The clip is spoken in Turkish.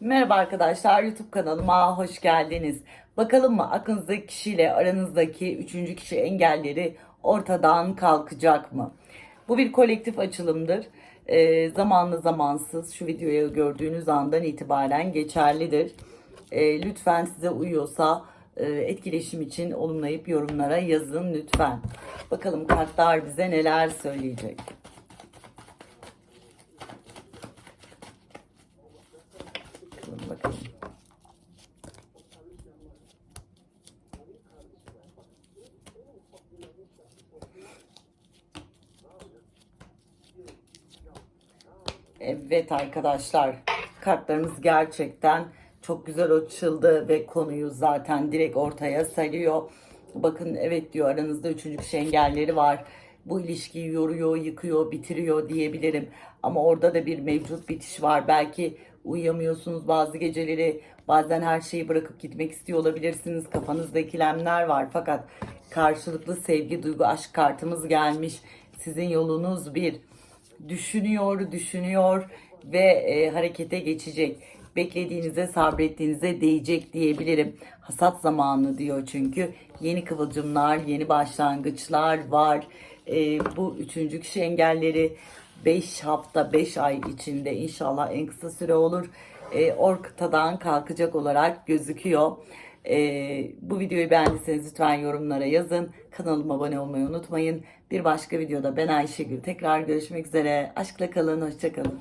Merhaba arkadaşlar YouTube kanalıma hoş geldiniz. Bakalım mı aklınızdaki kişiyle aranızdaki üçüncü kişi engelleri ortadan kalkacak mı? Bu bir kolektif açılımdır. Ee, zamanlı zamansız şu videoyu gördüğünüz andan itibaren geçerlidir. Ee, lütfen size uyuyorsa e, etkileşim için olumlayıp yorumlara yazın lütfen. Bakalım kartlar bize neler söyleyecek. Bakalım bakalım. Evet arkadaşlar kartlarımız gerçekten çok güzel açıldı ve konuyu zaten direkt ortaya sarıyor. Bakın evet diyor aranızda üçüncü kişi engelleri var. Bu ilişkiyi yoruyor, yıkıyor, bitiriyor diyebilirim. Ama orada da bir mevcut bitiş var. Belki uyuyamıyorsunuz bazı geceleri. Bazen her şeyi bırakıp gitmek istiyor olabilirsiniz. Kafanızda ikilemler var. Fakat karşılıklı sevgi, duygu, aşk kartımız gelmiş. Sizin yolunuz bir düşünüyor, düşünüyor ve e, harekete geçecek. Beklediğinize, sabrettiğinize değecek diyebilirim. Hasat zamanı diyor çünkü. Yeni kıvılcımlar, yeni başlangıçlar var. E, bu üçüncü kişi engelleri 5 hafta, 5 ay içinde inşallah en kısa süre olur. E, ortadan kalkacak olarak gözüküyor. Ee, bu videoyu beğendiyseniz lütfen yorumlara yazın. Kanalıma abone olmayı unutmayın. Bir başka videoda ben Ayşegül. Tekrar görüşmek üzere. Aşkla kalın, hoşça kalın.